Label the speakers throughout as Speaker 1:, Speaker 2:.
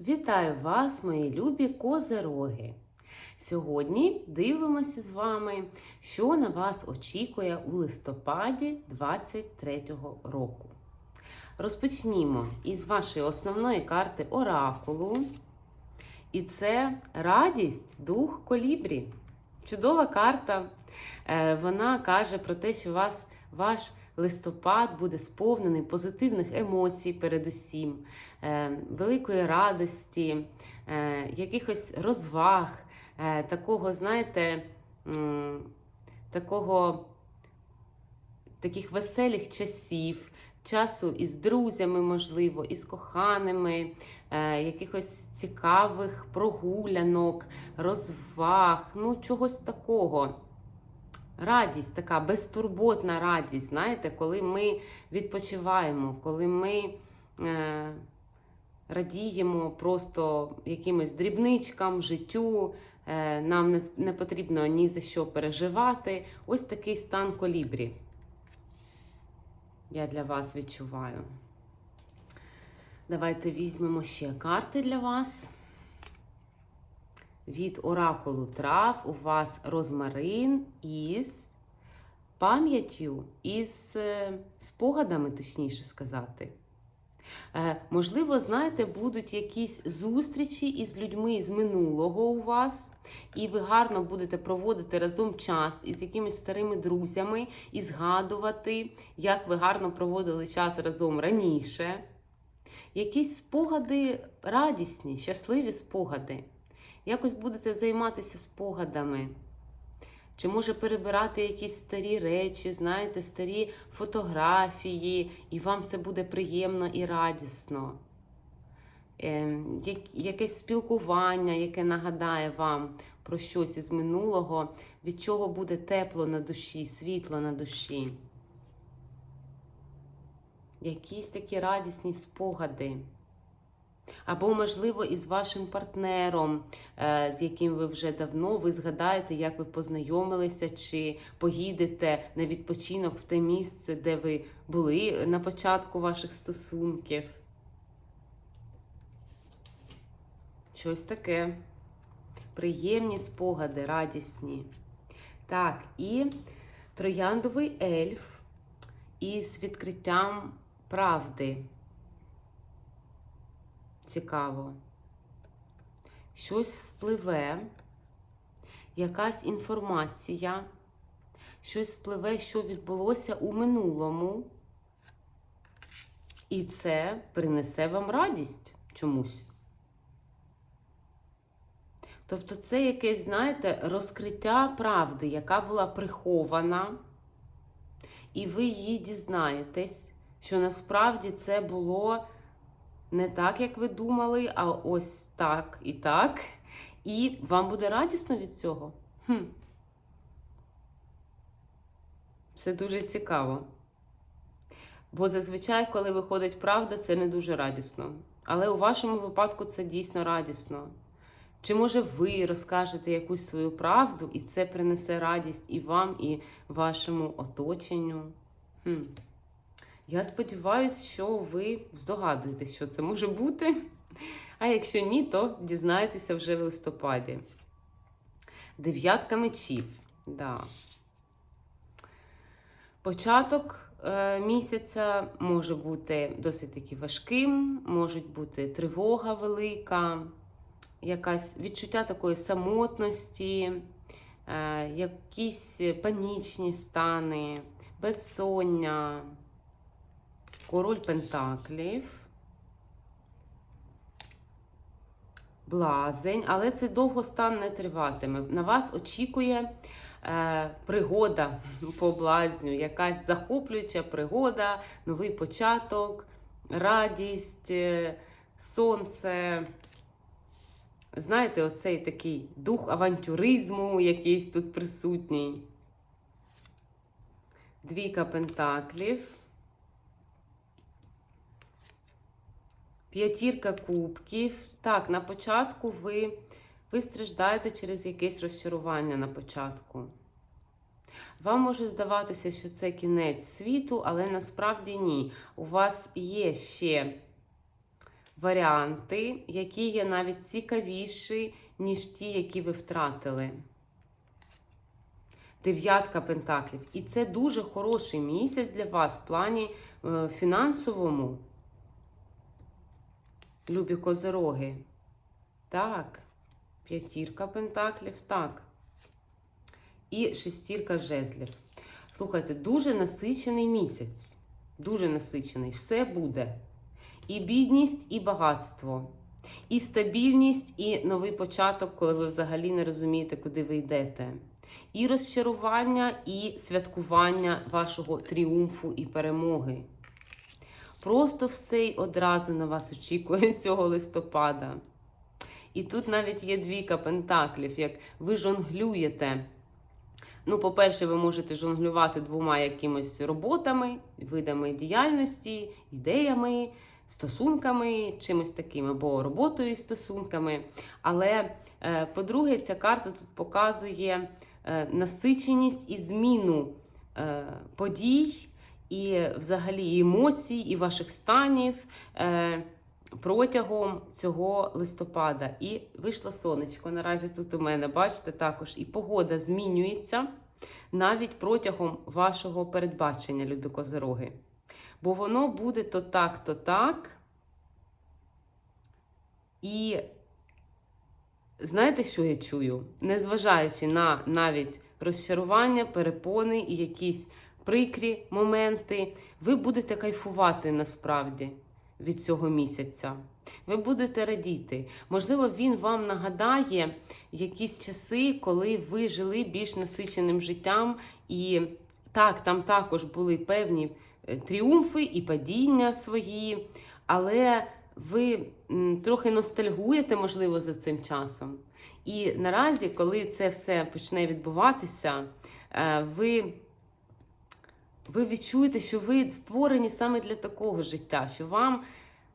Speaker 1: Вітаю вас, мої любі козероги! Сьогодні дивимося з вами, що на вас очікує у листопаді 23-го року. Розпочнімо із вашої основної карти Оракулу. І це радість, дух колібрі. Чудова карта. Е, Вона каже про те, що вас, ваш листопад буде сповнений позитивних емоцій, передусім, е, великої радості, е, якихось розваг, е, такого, знаєте, такого, таких веселих часів, часу із друзями, можливо, із коханими, якихось цікавих прогулянок, розваг, ну чогось такого. Радість, така безтурботна радість, знаєте, коли ми відпочиваємо, коли ми е, радіємо просто якимось дрібничкам, життю, е, нам не, не потрібно ні за що переживати. Ось такий стан колібрі. Я для вас відчуваю. Давайте візьмемо ще карти для вас. Від оракулу трав у вас розмарин із пам'яттю, із е, спогадами, точніше сказати. Е, Можливо, знаєте, будуть якісь зустрічі із людьми з минулого у вас, і ви гарно будете проводити разом час із якимись старими друзями і згадувати, як ви гарно проводили час разом раніше. Якісь спогади радісні, щасливі спогади. Якось будете займатися спогадами. Чи може перебирати якісь старі речі, знаєте, старі фотографії, і вам це буде приємно і радісно. Е, якесь спілкування, яке нагадає вам про щось із минулого, від чого буде тепло на душі, світло на душі. Якісь такі радісні спогади. Або, можливо, із вашим партнером, е, з яким ви вже давно, ви згадаєте, як ви познайомилися, чи поїдете на відпочинок в те місце, де ви були на початку ваших стосунків. Щось таке. Приємні спогади, радісні. Так, і трояндовий ельф із відкриттям правди. Цікаво. Щось спливе, якась інформація, щось спливе, що відбулося у минулому, і це принесе вам радість чомусь. Тобто це якесь, знаєте, розкриття правди, яка була прихована, і ви її дізнаєтесь, що насправді це було не так, як ви думали, а ось так і так. І вам буде радісно від цього. Хм. Це дуже цікаво. Бо зазвичай, коли виходить правда, це не дуже радісно. Але у вашому випадку це дійсно радісно. Чи може ви розкажете якусь свою правду, і це принесе радість і вам, і вашому оточенню? Хм. Я сподіваюся, що ви здогадуєтесь, що це може бути. А якщо ні, то дізнаєтеся вже в листопаді. Дев'ятка мечів. Да. Початок е, місяця може бути досить таки важким, може бути тривога велика, якась відчуття такої самотності, е, якісь панічні стани, безсоння. Король Пентаклів. Блазень, але цей довгостан не триватиме. На вас очікує е, пригода по блазню, якась захоплююча пригода, новий початок, радість, е, сонце. Знаєте, оцей такий дух авантюризму, якийсь тут присутній. Двійка пентаклів. П'ятірка кубків. Так, на початку ви, ви страждаєте через якесь розчарування на початку. Вам може здаватися, що це кінець світу, але насправді ні. У вас є ще варіанти, які є навіть цікавіші, ніж ті, які ви втратили. Дев'ятка пентаклів. І це дуже хороший місяць для вас в плані е, фінансовому. Любі козероги. Так. П'ятірка пентаклів, так. І шестірка жезлів. Слухайте, дуже насичений місяць. Дуже насичений. Все буде. І бідність, і багатство, і стабільність, і новий початок, коли ви взагалі не розумієте, куди ви йдете. І розчарування, і святкування вашого тріумфу і перемоги. Просто все й одразу на вас очікує цього листопада. І тут навіть є двійка пентаклів, як ви жонглюєте. Ну, по-перше, ви можете жонглювати двома якимось роботами, видами діяльності, ідеями, стосунками, чимось таким, або роботою і стосунками. Але, е, по-друге, ця карта тут показує е, насиченість і зміну е, подій, і взагалі емоцій, і ваших станів. е, Протягом цього листопада і вийшло сонечко. Наразі тут у мене, бачите, також і погода змінюється навіть протягом вашого передбачення, любі козироги. Бо воно буде то так, то так. І знаєте, що я чую? Незважаючи на навіть розчарування, перепони і якісь прикрі моменти, ви будете кайфувати насправді від цього місяця. Ви будете радіти. Можливо, він вам нагадає якісь часи, коли ви жили більш насиченим життям. І так, там також були певні е, тріумфи і падіння свої, але ви трохи ностальгуєте, можливо, за цим часом. І наразі, коли це все почне відбуватися, е, ви. Ви відчуєте, що ви створені саме для такого життя, що вам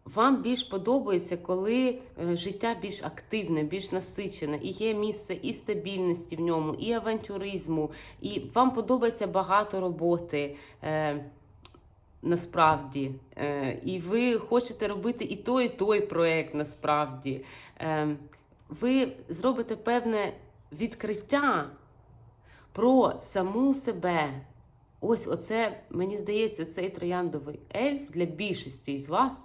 Speaker 1: вам більш подобається, коли е, життя більш активне, більш насичене, і є місце і стабільності в ньому, і авантюризму, і вам подобається багато роботи. Е, Насправді, Е, і ви хочете робити і той, і той проєкт насправді. Ви зробите певне відкриття про саму себе. Ось оце, мені здається, цей трояндовий ельф для більшості з вас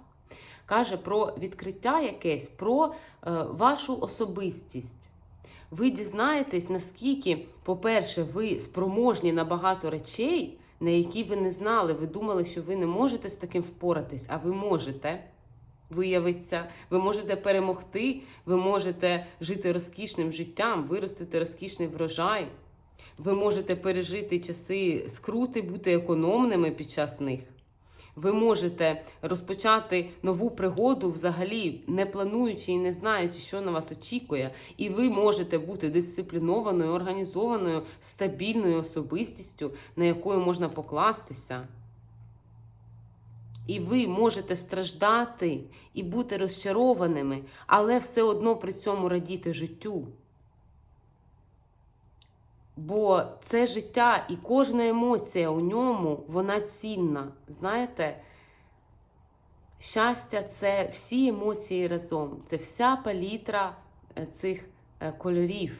Speaker 1: каже про відкриття якесь, про е, вашу особистість. Ви дізнаєтесь, наскільки, по-перше, ви спроможні на багато речей, на які ви не знали. Ви думали, що ви не можете з таким впоратись, а ви можете. Виявиться, ви можете перемогти, ви можете жити розкішним життям, виростити розкішний врожай. Ви можете пережити часи скрути, бути економними під час них. Ви можете розпочати нову пригоду, взагалі не плануючи і не знаючи, що на вас очікує. І ви можете бути дисциплінованою, організованою, стабільною особистістю, на якою можна покластися. І ви можете страждати і бути розчарованими, але все одно при цьому радіти життю. Бо це життя і кожна емоція у ньому, вона цінна. Знаєте, щастя це всі емоції разом, це вся палітра е, цих е, кольорів,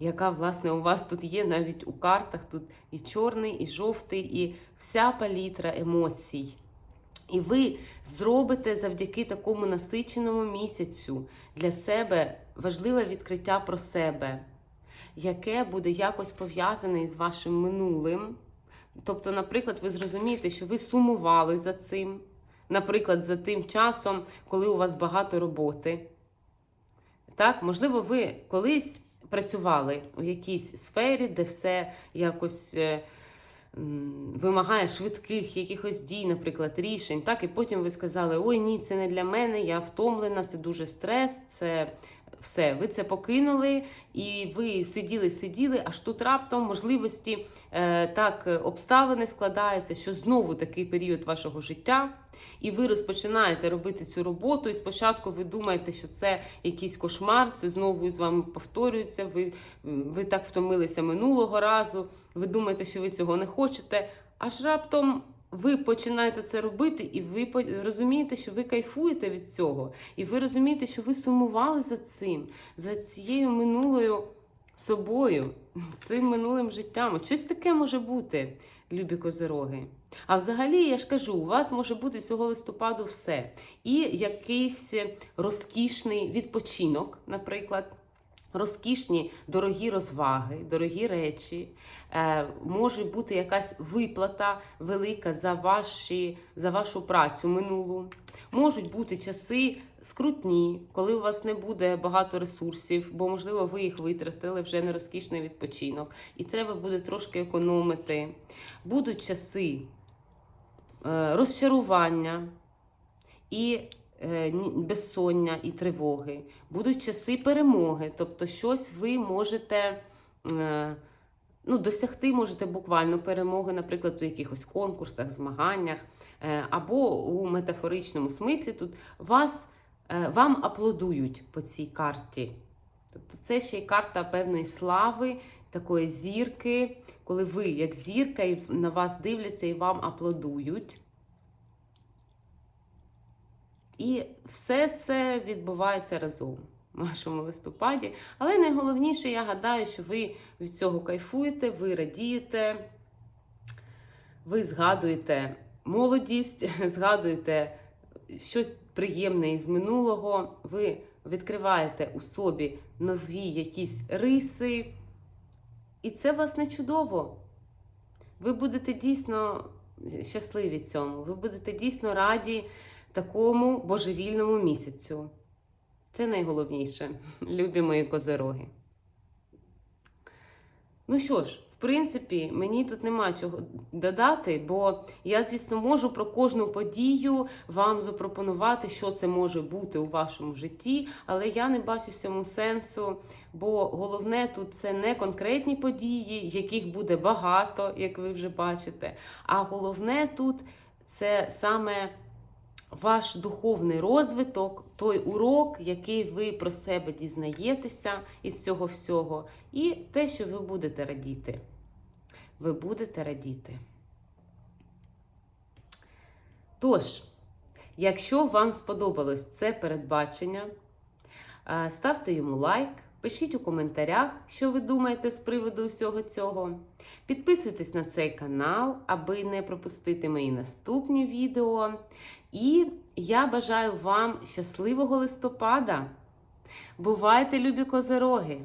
Speaker 1: яка, власне, у вас тут є навіть у картах. Тут і чорний, і жовтий, і вся палітра емоцій. І ви зробите завдяки такому насиченому місяцю для себе важливе відкриття про себе яке буде якось пов'язане із вашим минулим. Тобто, наприклад, ви зрозумієте, що ви сумували за цим, наприклад, за тим часом, коли у вас багато роботи. Так, можливо, ви колись працювали у якійсь сфері, де все якось е, вимагає швидких якихось дій, наприклад, рішень. Так, і потім ви сказали: Ой, ні, це не для мене, я втомлена, це дуже стрес, це все, ви це покинули, і ви сиділи, сиділи, аж тут раптом можливості е, так обставини складаються, що знову такий період вашого життя, і ви розпочинаєте робити цю роботу. І спочатку ви думаєте, що це якийсь кошмар, це знову з вами повторюється. Ви, Ви так втомилися минулого разу. Ви думаєте, що ви цього не хочете, аж раптом ви починаєте це робити, і ви розумієте, що ви кайфуєте від цього, і ви розумієте, що ви сумували за цим, за цією минулою собою, цим минулим життям. Щось таке може бути, любі козироги. А взагалі, я ж кажу, у вас може бути цього листопаду все. І якийсь розкішний відпочинок, наприклад. Розкішні дорогі розваги, дорогі речі, е, може бути якась виплата велика за, ваші, за вашу працю минулу. Можуть бути часи скрутні, коли у вас не буде багато ресурсів, бо, можливо, ви їх витратили вже на розкішний відпочинок, і треба буде трошки економити. Будуть часи е, розчарування і безсоння і тривоги. Будуть часи перемоги, тобто щось ви можете. е, Ну, досягти можете буквально перемоги, наприклад, у якихось конкурсах, змаганнях, е, або у метафоричному смислі тут вас, е, вам аплодують по цій карті. Тобто це ще й карта певної слави, такої зірки, коли ви, як зірка, і на вас дивляться і вам аплодують. І все це відбувається разом в вашому листопаді. Але найголовніше, я гадаю, що ви від цього кайфуєте, ви радієте, ви згадуєте молодість, згадуєте щось приємне із минулого, ви відкриваєте у собі нові якісь риси. І це власне чудово. Ви будете дійсно щасливі цьому, ви будете дійсно раді такому божевільному місяцю. Це найголовніше, любі мої козероги. Ну що ж, в принципі, мені тут нема чого додати, бо я, звісно, можу про кожну подію вам запропонувати, що це може бути у вашому житті, але я не бачу в цьому сенсу, бо головне тут це не конкретні події, яких буде багато, як ви вже бачите. А головне тут це саме ваш духовний розвиток, той урок, який ви про себе дізнаєтеся із цього всього, і те, що ви будете радіти. Ви будете радіти. Тож, якщо вам сподобалось це передбачення, е, ставте йому лайк, пишіть у коментарях, що ви думаєте з приводу всього цього. Підписуйтесь на цей канал, аби не пропустити мої наступні відео. І я бажаю вам щасливого листопада. Бувайте, любі козероги!